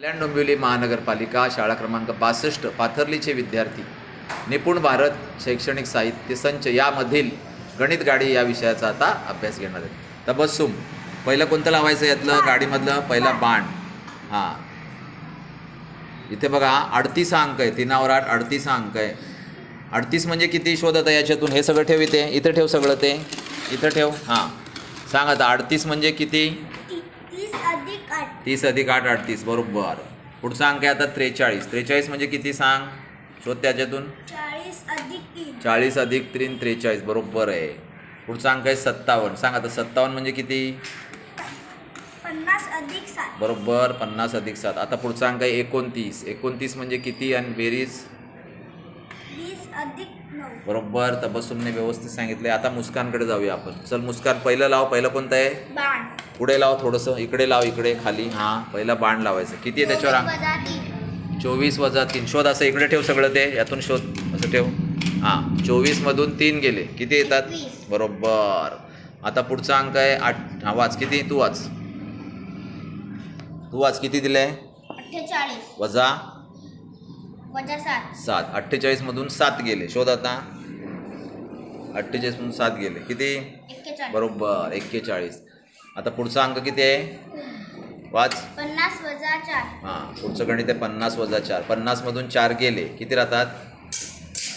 कल्याण डोंबिवली महानगरपालिका शाळा क्रमांक बासष्ट पाथर्लीचे विद्यार्थी. निपुण भारत शैक्षणिक साहित्य संच यामधील गणित गाडी या विषयाचा आता अभ्यास घेणार आहेत. तबस्सुम पहिलं कोणतं लावायचं यातलं? गाडीमधलं पहिला बाण. हां. इथे बघा अडतीस अंक आहे. तीनावर आठ अडतीस अंक आहे. अडतीस म्हणजे किती शोधत आहे याच्यातून? हे सगळं ठेव इथे. इथं ठेव सगळं ते. इथं ठेव. हां. सांग आता अडतीस म्हणजे किती? तीस अधिक आठ अडतीस बरोबर. पुढचा अंक आहे आता? त्रेचाळीस. त्रेचाळीस म्हणजे किती सांग? शोध त्याच्यातून. चाळीस अधिक तीन. त्रेचाळीस. बरोबर आहे. पुढचा अंक आहे सत्तावन्न. सांग आता सत्तावन्न म्हणजे किती? पन्नास अधिक सात. बरोबर पन्नास अधिक सात. आता पुढचा अंक आहे एकोणतीस. एकोणतीस म्हणजे किती? आणि बेरीज? बरोबर तबस्सुमने व्यवस्थित सांगितले. आता मुस्कानकडे जाऊया आपण. चल मुस्कान पहिलं लाव. पहिलं कोणतं आहे? बाण. पुढे लाव थोडंसं. इकडे लाव इकडे खाली. हां पहिला बाण लावायचं. किती आहे त्याच्यावर? चोवीस वजा तीन. शोध असं इकडे ठेव सगळं ते. यातून शोध असं ठेव. हां चोवीसमधून तीन गेले. किती येतात. बरोबर. आता पुढचा अंक आहे आठ. हा वाच. किती? तू वाच. तू वाच. किती दिले वजा वजा सात. सात. अठ्ठेचाळीसमधून सात गेले. शोध आता. अठ्ठेचाळीसमधून सात गेले. किती? एक्केचाळीस. बरोबर. एक्केचाळीस. आता पुढचा अंक किती आहे? वाच पन्नास वजा चार. हां. पुढचं गणित आहे पन्नास वजा चार. पन्नासमधून चार गेले. किती राहतात?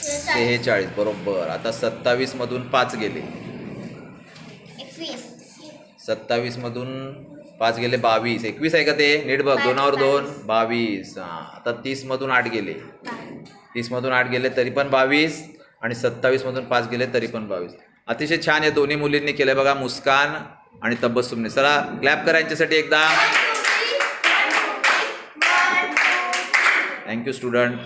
सेहेचाळीस बरोबर. आता सत्तावीसमधून पाच गेले. एकवीस. सत्तावीसमधून पाच गेले बावीस. एकवीस आहे का ते? नीट बघ दोनावर दोन बावीस. आता तीसमधून आठ गेले. तीसमधून आठ गेले तरी पण बावीस आणि सत्तावीसमधून पाच गेले तरी पण बावीस. अतिशय छान या दोन्ही मुलींनी केलं बघा मुस्कान आणि तब्बसुमने चला क्लॅप करा यांच्यासाठी एकदा. Thank you student